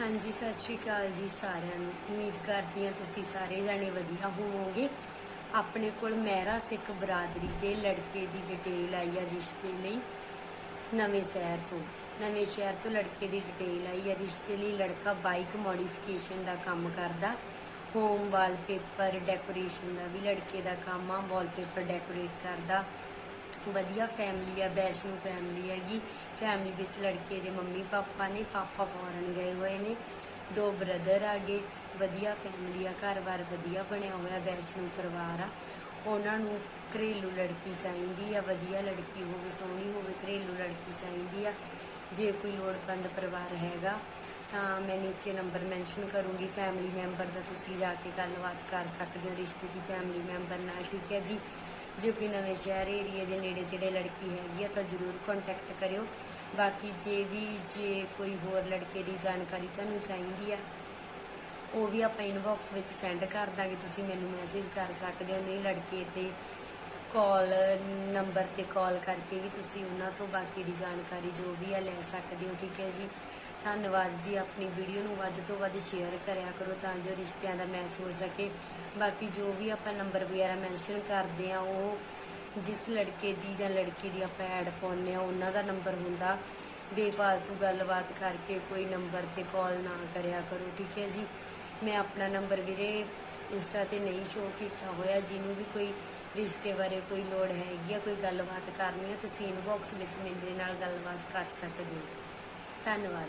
ਹਾਂਜੀ, ਸਤਿ ਸ਼੍ਰੀ ਅਕਾਲ ਜੀ ਸਾਰਿਆਂ ਨੂੰ। ਉਮੀਦ ਕਰਦੀ ਹਾਂ ਤੁਸੀਂ ਸਾਰੇ ਜਾਣੇ ਵਧੀਆ ਹੋਵੋਗੇ। ਆਪਣੇ ਕੋਲ ਮਹਿਰਾ ਸਿੱਖ ਬਰਾਦਰੀ ਦੇ ਲੜਕੇ ਦੀ ਡਿਟੇਲ ਆਈ ਆ ਰਿਸ਼ਤੇ ਲਈ ਨਵੇਂ ਸ਼ਹਿਰ ਤੋਂ। ਨਵੇਂ ਸ਼ਹਿਰ ਤੋਂ ਲੜਕੇ ਦੀ ਡਿਟੇਲ ਆਈ ਆ ਰਿਸ਼ਤੇ ਲਈ। ਲੜਕਾ ਬਾਈਕ ਮੋਡੀਫਿਕੇਸ਼ਨ ਦਾ ਕੰਮ ਕਰਦਾ। ਹੋਮ ਵਾਲਪੇਪਰ ਡੈਕੋਰੇਸ਼ਨ ਦਾ ਵੀ ਲੜਕੇ ਦਾ ਕੰਮ ਆ। ਵਾਲਪੇਪਰ ਡੈਕੋਰੇਟ ਕਰਦਾ। ਵਧੀਆ ਫੈਮਿਲੀ ਆ, ਵੈਸ਼ਨੂ ਫੈਮਿਲੀ ਹੈਗੀ। ਫੈਮਿਲੀ ਵਿੱਚ ਲੜਕੇ ਦੇ ਮੰਮੀ ਪਾਪਾ ਨੇ, ਪਾਪਾ ਫੋਰਨ ਗਏ ਹੋਏ ਨੇ। ਦੋ ਬ੍ਰਦਰ ਆ ਗਏ ਵਧੀਆ ਫੈਮਿਲੀ ਆ, ਘਰ-ਬਾਰ ਵਧੀਆ ਬਣਿਆ ਹੋਇਆ ਵੈਸ਼ਨੂ ਪਰਿਵਾਰ ਆ। ਉਹਨਾਂ ਨੂੰ ਘਰੇਲੂ ਲੜਕੀ ਚਾਹੀਦੀ ਆ, ਵਧੀਆ ਲੜਕੀ ਹੋਵੇ, ਸੋਹਣੀ ਹੋਵੇ, ਘਰੇਲੂ ਲੜਕੀ ਚਾਹੀਦੀ ਆ। ਜੇ ਕੋਈ ਲੋੜਵੰਦ ਪਰਿਵਾਰ ਹੈਗਾ, ਤਾਂ ਮੈਂ ਨੀਚੇ ਨੰਬਰ ਮੈਂਸ਼ਨ ਕਰੂੰਗੀ। ਫੈਮਿਲੀ ਮੈਂਬਰ ਦਾ ਤੁਸੀਂ ਜਾ ਕੇ ਗੱਲਬਾਤ ਕਰ ਸਕਦੇ ਹੋ, ਰਿਸ਼ਤੇ ਦੀ ਫੈਮਿਲੀ ਮੈਂਬਰ ਨਾਲ, ਠੀਕ ਹੈ ਜੀ? ਜੇ ਕੋਈ ਨਵੇਂ ਸ਼ਹਿਰ ਏਰੀਏ ਦੇ ਨੇੜੇ ਤੇੜੇ ਲੜਕੀ ਹੈਗੀ ਆ, ਤਾਂ ਜਰੂਰ ਕੰਟੈਕਟ ਕਰਿਓ। ਬਾਕੀ ਜੇ ਵੀ, ਜੇ ਕੋਈ ਹੋਰ ਲੜਕੇ ਦੀ ਜਾਣਕਾਰੀ ਤੁਹਾਨੂੰ ਚਾਹੀਦੀ ਆ, ਉਹ ਵੀ ਆਪਾਂ ਇਨਬਾਕਸ ਵਿੱਚ ਸੈਂਡ ਕਰ ਦਾਂਗੇ। ਤੁਸੀਂ ਮੈਨੂੰ ਮੈਸੇਜ ਕਰ ਸਕਦੇ ਹੋ, ਨਹੀਂ ਲੜਕੇ ਤੇ ਕਾਲ ਨੰਬਰ ਤੇ ਕਾਲ ਕਰਕੇ ਵੀ ਤੁਸੀਂ ਉਹਨਾਂ ਤੋਂ ਬਾਕੀ ਦੀ ਜਾਣਕਾਰੀ ਜੋ ਵੀ ਆ ਲੈ ਸਕਦੇ ਹੋ, ਠੀਕ ਹੈ ਜੀ? ਧੰਨਵਾਦ ਜੀ, ਆਪਣੀ ਵੀਡੀਓ ਨੂੰ ਵੱਧ ਤੋਂ ਵੱਧ ਸ਼ੇਅਰ ਕਰਿਆ ਕਰੋ ਤਾਂ ਜੋ ਰਿਸ਼ਤਿਆਂ ਦਾ ਮੈਚ ਹੋ ਸਕੇ। ਬਾਕੀ ਜੋ ਵੀ ਆਪਾਂ ਨੰਬਰ ਵਗੈਰਾ ਮੈਂਸ਼ਨ ਕਰਦੇ ਆ, ਉਹ ਜਿਸ ਲੜਕੇ ਦੀ ਜਾਂ ਲੜਕੀ ਦੀ ਆਪਾਂ ਐਡ ਪਾਉਂਦੇ ਆ, ਉਹਨਾਂ ਦਾ ਨੰਬਰ ਹੁੰਦਾ। ਬੇਫਾਲਤੂ ਗੱਲਬਾਤ ਕਰਕੇ ਕੋਈ ਨੰਬਰ ਤੇ ਕਾਲ ਨਾ ਕਰਿਆ ਕਰੋ, ਠੀਕ ਹੈ ਜੀ? ਮੈਂ ਆਪਣਾ ਨੰਬਰ ਵੀਰੇ ਇੰਸਟਾ ਤੇ ਨਹੀਂ ਸ਼ੋਅ ਕੀਤਾ ਹੋਇਆ, ਜਿਹਨੂੰ ਵੀ ਕੋਈ ਰਿਸ਼ਤੇ ਬਾਰੇ ਕੋਈ ਲੋੜ ਹੈਗੀ ਆ, ਕੋਈ ਗੱਲਬਾਤ ਕਰਨੀ ਹੈ ਤੁਸੀਂ ਇਨਬਾਕਸ ਵਿੱਚ ਮੇਰੇ ਨਾਲ ਗੱਲਬਾਤ ਕਰ ਸਕਦੇ ਹੋ। धन्यवाद